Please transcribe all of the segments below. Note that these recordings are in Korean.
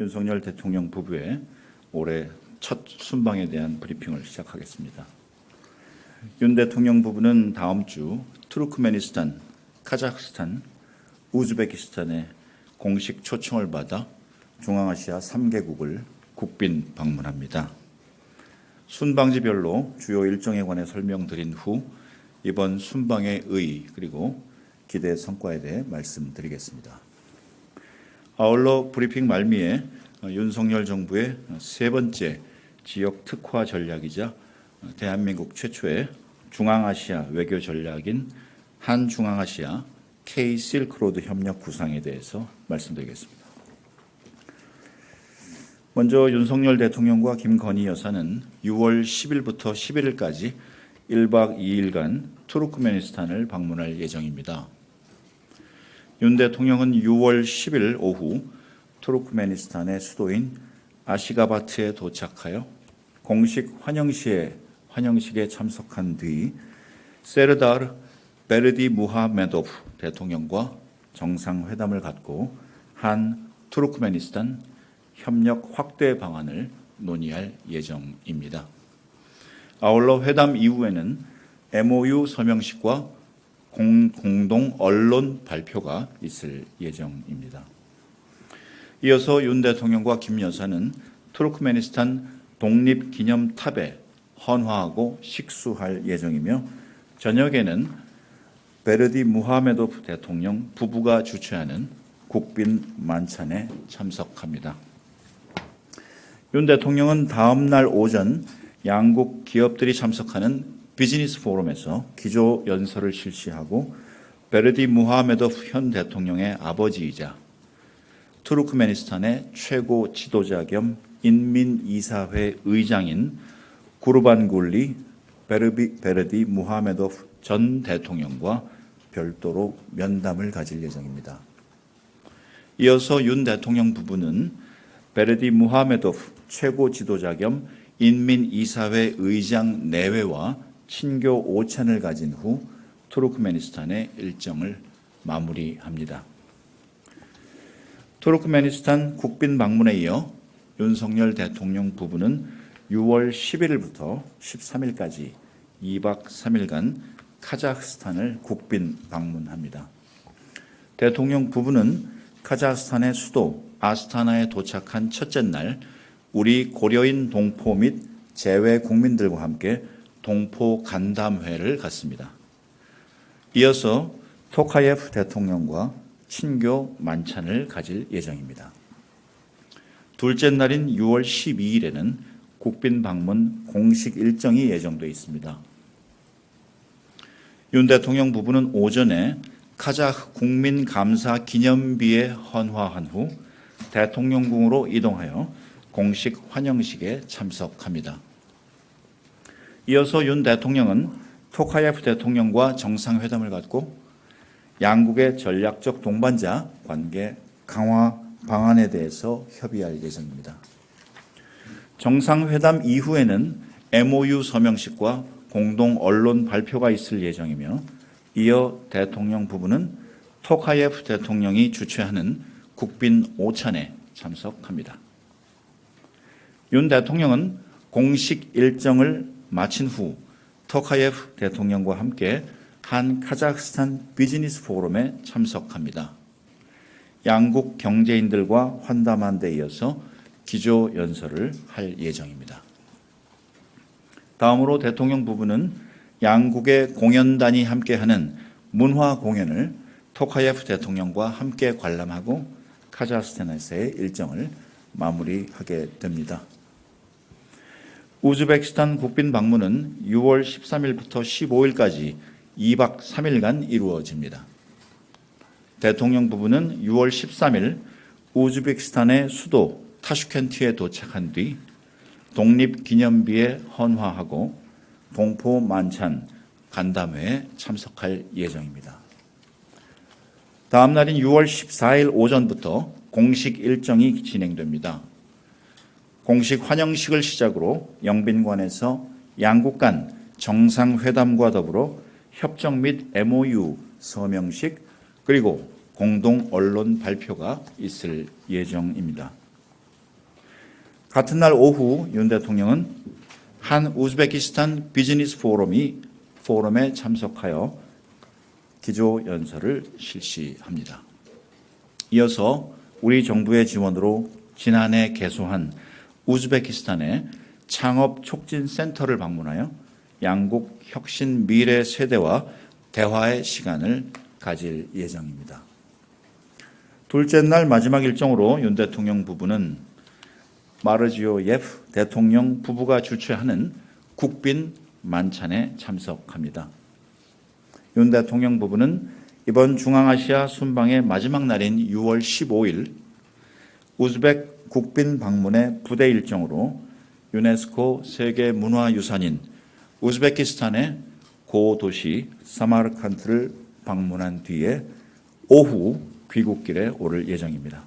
윤석열 대통령 부부의 올해 첫 순방에 대한 브리핑을 시작하겠습니다. 윤 대통령 부부는 다음 주 투르크메니스탄, 카자흐스탄, 우즈베키스탄에 공식 초청을 받아 중앙아시아 3개국을 국빈 방문합니다. 순방지별로 주요 일정에 관해 설명드린 후 이번 순방의 의의 그리고 기대 성과에 대해 말씀드리겠습니다. 아울러 브리핑 말미에 윤석열 정부의 세 번째 지역 특화 전략이자 대한민국 최초의 중앙아시아 외교 전략인 한중앙아시아 K 실크로드 협력 구상에 대해서 말씀드리겠습니다. 먼저 윤석열 대통령과 김건희 여사는 6월 10일부터 11일까지 1박 2일간 투르크메니스탄을 방문할 예정입니다. 윤 대통령은 6월 10일 오후 투르크메니스탄의 수도인 아시가바트에 도착하여 공식 환영시에 환영식에 참석한 뒤 세르다르 베르디 무하메도프 대통령과 정상회담을 갖고 한 투르크메니스탄 협력 확대 방안을 논의할 예정입니다. 아울러 회담 이후에는 MOU 서명식과 공, 공동 언론 발표가 있을 예정입니다. 이어서 윤 대통령과 김 여사는 투르크메니스탄 독립 기념 탑에 헌화하고 식수할 예정이며 저녁에는 베르디 무하메도프 대통령 부부가 주최하는 국빈 만찬에 참석합니다. 윤 대통령은 다음 날 오전 양국 기업들이 참석하는 비즈니스 포럼에서 기조 연설을 실시하고 베르디 무하메도프 현 대통령의 아버지이자 투르크메니스탄의 최고 지도자 겸 인민이사회 의장인 구르반굴리 베르비, 베르디 무하메도프 전 대통령과 별도로 면담을 가질 예정입니다. 이어서 윤 대통령 부부는 베르디 무하메도프 최고 지도자 겸 인민이사회 의장 내외와 친교 오찬을 가진 후 투르크메니스탄의 일정을 마무리합니다. 투르크메니스탄 국빈 방문에 이어 윤석열 대통령 부부는 6월 11일부터 13일까지 2박 3일간 카자흐스탄을 국빈 방문합니다. 대통령 부부는 카자흐스탄의 수도 아스타나에 도착한 첫째 날 우리 고려인 동포 및 재외 국민들과 함께 동포 간담회를 갖습니다. 이어서 토카예프 대통령과 친교 만찬을 가질 예정입니다. 둘째 날인 6월 12일에는 국빈 방문 공식 일정이 예정돼 있습니다. 윤 대통령 부부는 오전에 카자흐 국민 감사 기념비에 헌화한 후 대통령궁으로 이동하여 공식 환영식에 참석합니다. 이어서 윤 대통령은 토카예프 대통령과 정상회담을 갖고 양국의 전략적 동반자 관계 강화 방안에 대해서 협의할 예정입니다. 정상회담 이후에는 MOU 서명식과 공동 언론 발표가 있을 예정이며 이어 대통령 부부는 토카예프 대통령이 주최하는 국빈 오찬에 참석합니다. 윤 대통령은 공식 일정을 마친 후 토카예프 대통령과 함께 한 카자흐스탄 비즈니스 포럼에 참석합니다. 양국 경제인들과 환담한 데 이어서 기조 연설을 할 예정입니다. 다음으로 대통령 부부는 양국의 공연단이 함께하는 문화 공연을 토카예프 대통령과 함께 관람하고 카자흐스탄에서의 일정을 마무리하게 됩니다. 우즈베키스탄 국빈 방문은 6월 13일부터 15일까지 2박 3일간 이루어집니다. 대통령 부부는 6월 13일 우즈베키스탄의 수도 타슈켄트에 도착한 뒤 독립기념비에 헌화하고 동포 만찬 간담회에 참석할 예정입니다. 다음 날인 6월 14일 오전부터 공식 일정이 진행됩니다. 공식 환영식을 시작으로 영빈관에서 양국 간 정상회담과 더불어 협정 및 MOU 서명식 그리고 공동 언론 발표가 있을 예정입니다. 같은 날 오후 윤 대통령은 한 우즈베키스탄 비즈니스 포럼이 포럼에 참석하여 기조 연설을 실시합니다. 이어서 우리 정부의 지원으로 지난해 개소한 우즈베키스탄의 창업 촉진 센터를 방문하여 양국 혁신 미래 세대와 대화의 시간을 가질 예정입니다. 둘째 날 마지막 일정으로 윤 대통령 부부는 마르지오 예프 대통령 부부가 주최하는 국빈 만찬에 참석합니다. 윤 대통령 부부는 이번 중앙아시아 순방의 마지막 날인 6월 15일 우즈벡 국빈 방문의 부대 일정으로 유네스코 세계 문화유산인 우즈베키스탄의 고도시 사마르칸트를 방문한 뒤에 오후 귀국길에 오를 예정입니다.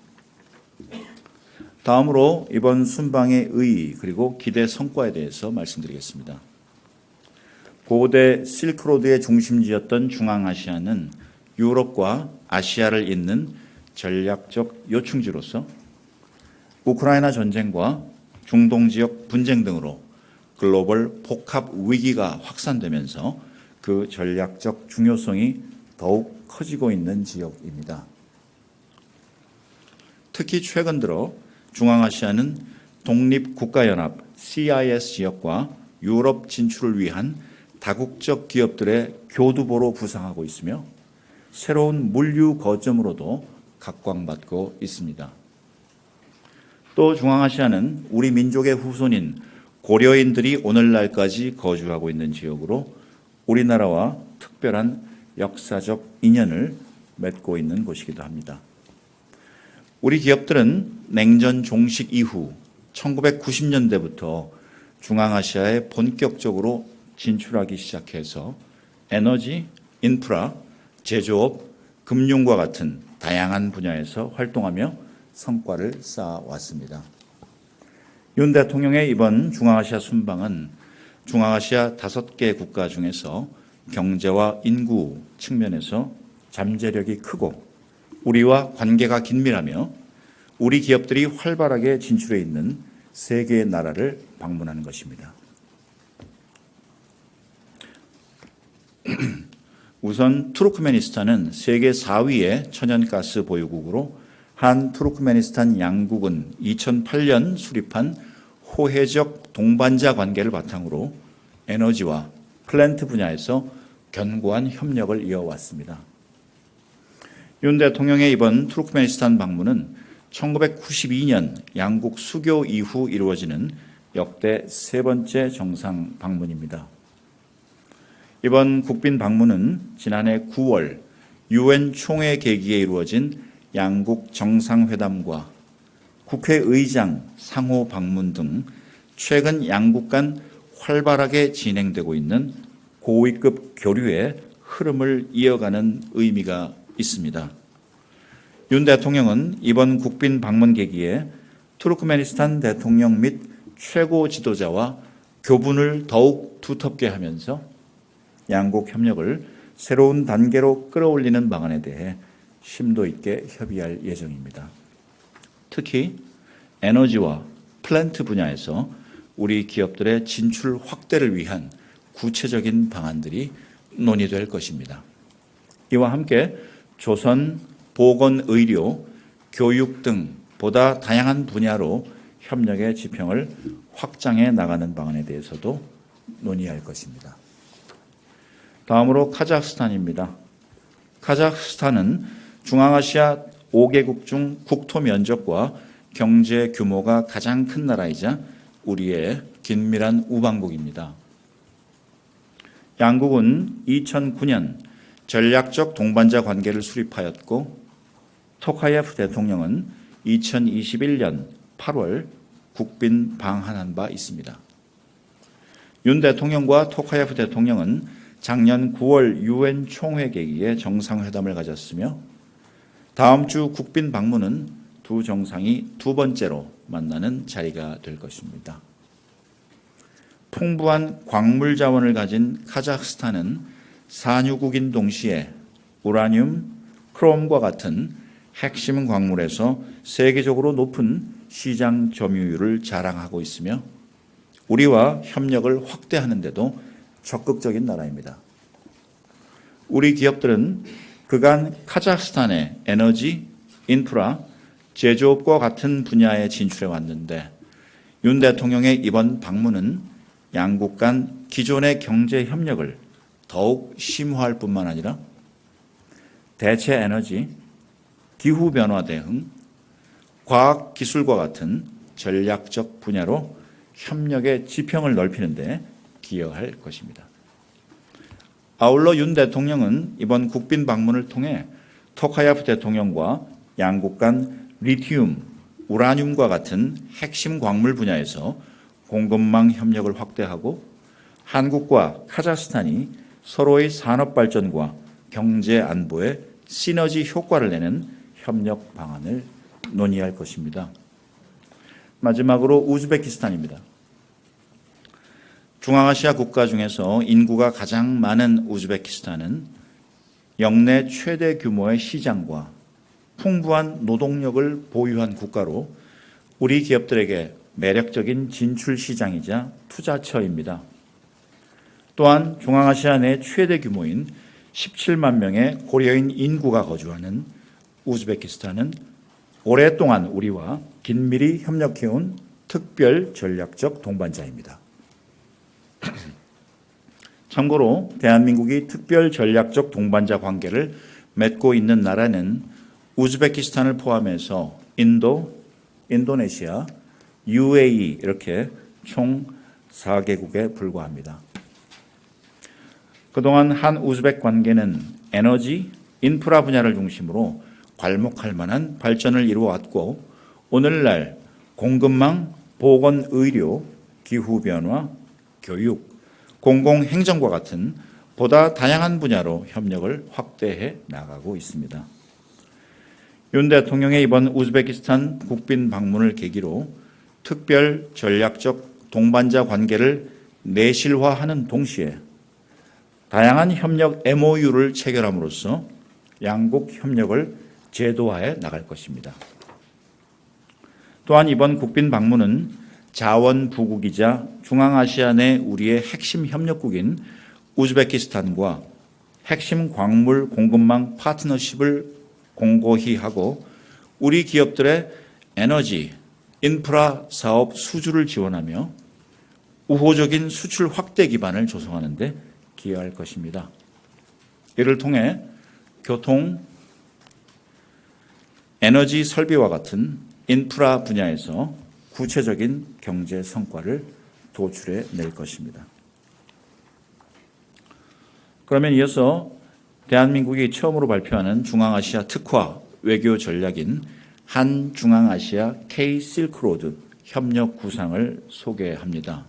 다음으로 이번 순방의 의의 그리고 기대 성과에 대해서 말씀드리겠습니다. 고대 실크로드의 중심지였던 중앙아시아는 유럽과 아시아를 잇는 전략적 요충지로서 우크라이나 전쟁과 중동 지역 분쟁 등으로 글로벌 복합 위기가 확산되면서 그 전략적 중요성이 더욱 커지고 있는 지역입니다. 특히 최근 들어 중앙아시아는 독립국가연합 CIS 지역과 유럽 진출을 위한 다국적 기업들의 교두보로 부상하고 있으며 새로운 물류 거점으로도 각광받고 있습니다. 또 중앙아시아는 우리 민족의 후손인 고려인들이 오늘날까지 거주하고 있는 지역으로 우리나라와 특별한 역사적 인연을 맺고 있는 곳이기도 합니다. 우리 기업들은 냉전 종식 이후 1990년대부터 중앙아시아에 본격적으로 진출하기 시작해서 에너지, 인프라, 제조업, 금융과 같은 다양한 분야에서 활동하며 성과를 쌓아왔습니다. 윤 대통령의 이번 중앙아시아 순방은 중앙아시아 다섯 개 국가 중에서 경제와 인구 측면에서 잠재력이 크고 우리와 관계가 긴밀하며 우리 기업들이 활발하게 진출해 있는 세 개의 나라를 방문하는 것입니다. 우선 투르크메니스탄은 세계 4위의 천연가스 보유국으로 한 투르크메니스탄 양국은 2008년 수립한 호혜적 동반자 관계를 바탕으로 에너지와 플랜트 분야에서 견고한 협력을 이어왔습니다. 윤 대통령의 이번 투르크메니스탄 방문은 1992년 양국 수교 이후 이루어지는 역대 세 번째 정상 방문입니다. 이번 국빈 방문은 지난해 9월 유엔 총회 계기에 이루어진 양국 정상회담과 국회의장 상호 방문 등 최근 양국 간 활발하게 진행되고 있는 고위급 교류의 흐름을 이어가는 의미가 있습니다. 윤 대통령은 이번 국빈 방문 계기에 투르크메니스탄 대통령 및 최고 지도자와 교분을 더욱 두텁게 하면서 양국 협력을 새로운 단계로 끌어올리는 방안에 대해 심도 있게 협의할 예정입니다. 특히 에너지와 플랜트 분야에서 우리 기업들의 진출 확대를 위한 구체적인 방안들이 논의될 것입니다. 이와 함께 조선, 보건, 의료, 교육 등 보다 다양한 분야로 협력의 지평을 확장해 나가는 방안에 대해서도 논의할 것입니다. 다음으로 카자흐스탄입니다. 카자흐스탄은 중앙아시아 5개국 중 국토 면적과 경제 규모가 가장 큰 나라이자 우리의 긴밀한 우방국입니다. 양국은 2009년 전략적 동반자 관계를 수립하였고 토카예프 대통령은 2021년 8월 국빈 방한한 바 있습니다. 윤 대통령과 토카예프 대통령은 작년 9월 유엔 총회 계기에 정상회담을 가졌으며 다음 주 국빈 방문은 두 정상이 두 번째로 만나는 자리가 될 것입니다. 풍부한 광물 자원을 가진 카자흐스탄은 산유국인 동시에 우라늄, 크롬과 같은 핵심 광물에서 세계적으로 높은 시장 점유율을 자랑하고 있으며 우리와 협력을 확대하는데도 적극적인 나라입니다. 우리 기업들은 그간 카자흐스탄의 에너지, 인프라, 제조업과 같은 분야에 진출해 왔는데 윤 대통령의 이번 방문은 양국 간 기존의 경제 협력을 더욱 심화할 뿐만 아니라 대체 에너지, 기후 변화 대응, 과학 기술과 같은 전략적 분야로 협력의 지평을 넓히는 데 기여할 것입니다. 아울러 윤 대통령은 이번 국빈 방문을 통해 토카야프 대통령과 양국 간 리튬, 우라늄과 같은 핵심 광물 분야에서 공급망 협력을 확대하고 한국과 카자흐스탄이 서로의 산업 발전과 경제 안보에 시너지 효과를 내는 협력 방안을 논의할 것입니다. 마지막으로 우즈베키스탄입니다. 중앙아시아 국가 중에서 인구가 가장 많은 우즈베키스탄은 역내 최대 규모의 시장과 풍부한 노동력을 보유한 국가로 우리 기업들에게 매력적인 진출 시장이자 투자처입니다. 또한 중앙아시아 내 최대 규모인 17만 명의 고려인 인구가 거주하는 우즈베키스탄은 오랫동안 우리와 긴밀히 협력해온 특별 전략적 동반자입니다. 참고로 대한민국이 특별 전략적 동반자 관계를 맺고 있는 나라는 우즈베키스탄을 포함해서 인도, 인도네시아, UAE 이렇게 총 4개국에 불과합니다. 그동안 한 우즈벡 관계는 에너지, 인프라 분야를 중심으로 괄목할 만한 발전을 이루어왔고 오늘날 공급망, 보건 의료, 기후 변화, 교육, 공공 행정과 같은 보다 다양한 분야로 협력을 확대해 나가고 있습니다. 윤 대통령의 이번 우즈베키스탄 국빈 방문을 계기로 특별 전략적 동반자 관계를 내실화하는 동시에 다양한 협력 MOU를 체결함으로써 양국 협력을 제도화해 나갈 것입니다. 또한 이번 국빈 방문은 자원 부국이자 중앙아시아 내 우리의 핵심 협력국인 우즈베키스탄과 핵심 광물 공급망 파트너십을 공고히 하고 우리 기업들의 에너지, 인프라 사업 수주를 지원하며 우호적인 수출 확대 기반을 조성하는 데 기여할 것입니다. 이를 통해 교통, 에너지 설비와 같은 인프라 분야에서 구체적인 경제 성과를 도출해 낼 것입니다. 그러면 이어서 대한민국이 처음으로 발표하는 중앙아시아 특화 외교 전략인 한 중앙아시아 K 실크로드 협력 구상을 소개합니다.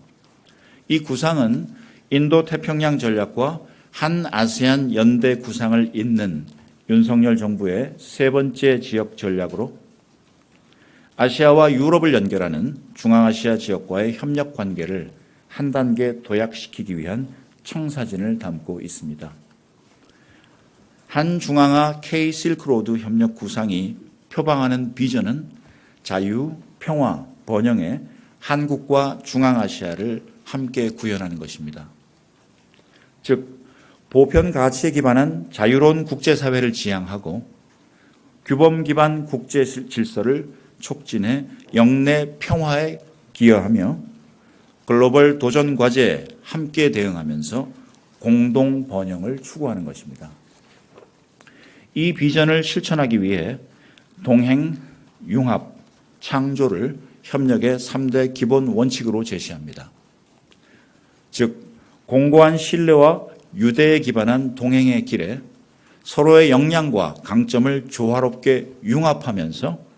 이 구상은 인도 태평양 전략과 한 아세안 연대 구상을 잇는 윤석열 정부의 세 번째 지역 전략으로 아시아와 유럽을 연결하는 중앙아시아 지역과의 협력 관계를 한 단계 도약시키기 위한 청사진을 담고 있습니다. 한 중앙아 K 실크로드 협력 구상이 표방하는 비전은 자유, 평화, 번영의 한국과 중앙아시아를 함께 구현하는 것입니다. 즉 보편 가치에 기반한 자유로운 국제사회를 지향하고 규범 기반 국제 질서를 촉진해 영내 평화에 기여하며 글로벌 도전 과제에 함께 대응하면서 공동 번영을 추구하는 것입니다. 이 비전을 실천하기 위해 동행, 융합, 창조를 협력의 3대 기본 원칙으로 제시합니다. 즉, 공고한 신뢰와 유대에 기반한 동행의 길에 서로의 역량과 강점을 조화롭게 융합하면서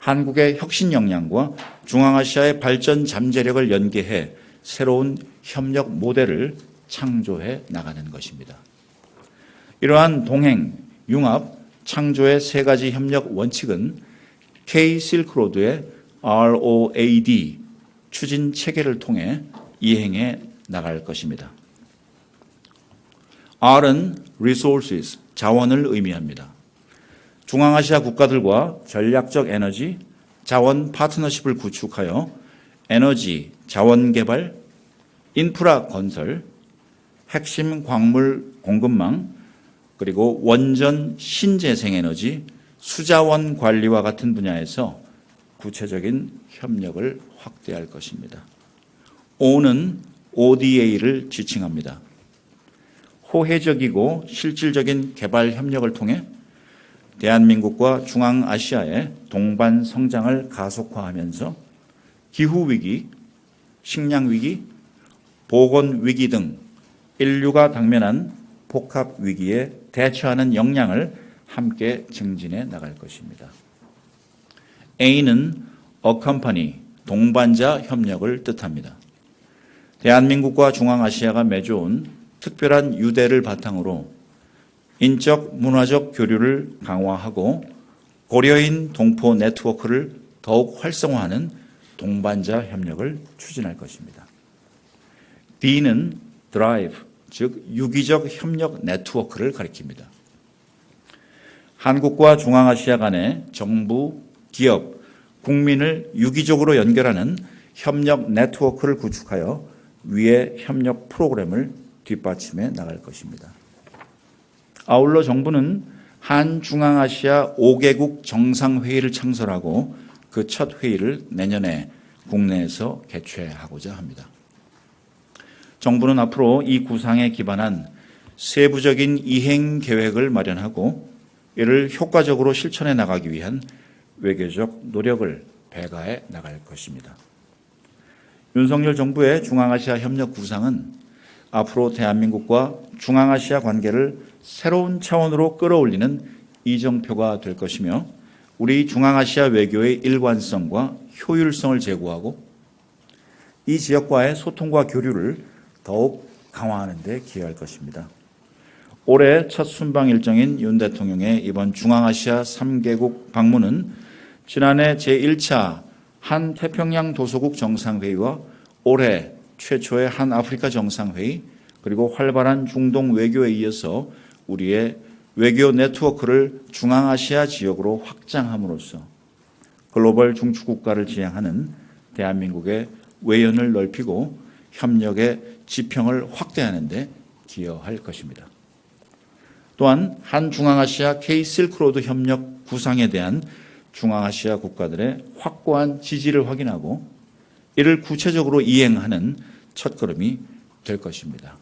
한국의 혁신 역량과 중앙아시아의 발전 잠재력을 연계해 새로운 협력 모델을 창조해 나가는 것입니다. 이러한 동행, 융합, 창조의 세 가지 협력 원칙은 K 실크로드의 ROAD 추진 체계를 통해 이행해 나갈 것입니다. R은 resources, 자원을 의미합니다. 중앙아시아 국가들과 전략적 에너지, 자원 파트너십을 구축하여 에너지, 자원 개발, 인프라 건설, 핵심 광물 공급망, 그리고 원전 신재생 에너지, 수자원 관리와 같은 분야에서 구체적인 협력을 확대할 것입니다. O는 ODA를 지칭합니다. 호혜적이고 실질적인 개발 협력을 통해 대한민국과 중앙아시아의 동반 성장을 가속화하면서 기후 위기, 식량 위기, 보건 위기 등 인류가 당면한 복합 위기에 대처하는 역량을 함께 증진해 나갈 것입니다. A는 accompany, 동반자 협력을 뜻합니다. 대한민국과 중앙아시아가 맺어온 특별한 유대를 바탕으로 인적 문화적 교류를 강화하고 고려인 동포 네트워크를 더욱 활성화하는 동반자 협력을 추진할 것입니다. D는 drive, 즉 유기적 협력 네트워크를 가리킵니다. 한국과 중앙아시아 간의 정부, 기업, 국민을 유기적으로 연결하는 협력 네트워크를 구축하여 위의 협력 프로그램을 뒷받침해 나갈 것입니다. 아울러 정부는 한중앙아시아 5개국 정상회의를 창설하고 그 첫 회의를 내년에 국내에서 개최하고자 합니다. 정부는 앞으로 이 구상에 기반한 세부적인 이행 계획을 마련하고 이를 효과적으로 실천해 나가기 위한 외교적 노력을 배가해 나갈 것입니다. 윤석열 정부의 중앙아시아 협력 구상은 앞으로 대한민국과 중앙아시아 관계를 새로운 차원으로 끌어올리는 이정표가 될 것이며 우리 중앙아시아 외교의 일관성과 효율성을 제고하고 이 지역과의 소통과 교류를 더욱 강화하는 데 기여할 것입니다. 올해 첫 순방 일정인 윤 대통령의 이번 중앙아시아 3개국 방문은 지난해 제1차 한 태평양 도서국 정상회의와 올해 최초의 한 아프리카 정상회의 그리고 활발한 중동 외교에 이어서 우리의 외교 네트워크를 중앙아시아 지역으로 확장함으로써 글로벌 중추국가를 지향하는 대한민국의 외연을 넓히고 협력의 지평을 확대하는 데 기여할 것입니다. 또한 한 중앙아시아 K 실크로드 협력 구상에 대한 중앙아시아 국가들의 확고한 지지를 확인하고 이를 구체적으로 이행하는 첫걸음이 될 것입니다.